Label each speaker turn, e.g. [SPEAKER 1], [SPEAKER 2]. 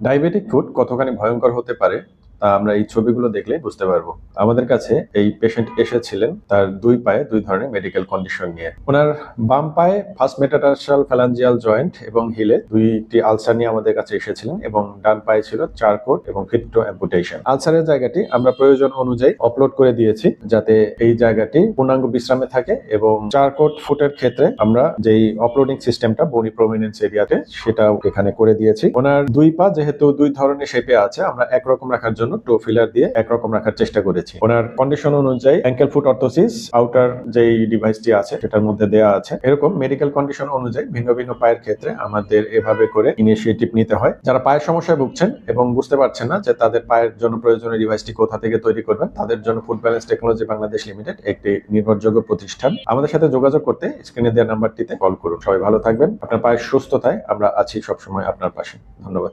[SPEAKER 1] Diabetic food কতখানি ভয়ঙ্কর হতে পারে তা আমরা এই ছবিগুলো দেখলে বুঝতে পারব। আমাদের কাছে এই পেশেন্ট এসেছিলেন তার দুই পায়ে দুই ধরনের মেডিকেল কন্ডিশন নিয়ে। ওনার বাম পায়ে ফার্স্ট মেটাটার্সাল ফ্যালাঞ্জিয়াল জয়েন্ট এবং হিলে দুইটি আলসার নিয়ে আমাদের কাছে এসেছিলেন এবং ডান পায়ে ছিল চারকোট এবং ফিট্টো অ্যাম্পুটেশন আলসারের জায়গাটি আমরা প্রয়োজন অনুযায়ী আপলোড করে দিয়েছি যাতে এই জায়গাটি পূর্ণাঙ্গ বিশ্রামে থাকে এবং চারকোট ফুটের ক্ষেত্রে আমরা যেই অপলোডিং সিস্টেমটা বনি প্রমিনেন্স এরিয়াতে সেটাও এখানে করে দিয়েছি। ওনার দুই পা যেহেতু দুই ধরনের শেপে আছে, আমরা একরকম রাখার জন্য টো ফিলার দিয়ে একরকম রাখার চেষ্টা করেছি। ওনার কন্ডিশন অনুযায়ী অ্যাঙ্কেল ফুট অর্থোসিস আউটার যেই ডিভাইসটি আছে, সেটার মধ্যে দেওয়া আছে। এরকম মেডিকেল কন্ডিশন অনুযায়ী ভিন্ন ভিন্ন পায়ের ক্ষেত্রে আমাদের এভাবে করে ইনিশিয়েটিভ নিতে হয়। যারা পায়ের সমস্যায় ভুগছেন এবং বুঝতে পারছেন না যে তাদের পায়ের জন্য প্রয়োজনীয় ডিভাইসটি কোথা থেকে তৈরি করবেন, তাদের জন্য food balance technology Bangladesh limited একটি নির্ভরযোগ্য প্রতিষ্ঠান। আমাদের সাথে যোগাযোগ করতে স্ক্রিনে দেওয়া নাম্বারটিতে কল করুন। সবাই ভালো থাকবেন। আপনার পায়ের সুস্থতায় আমরা আছি সবসময় আপনার পাশে। ধন্যবাদ।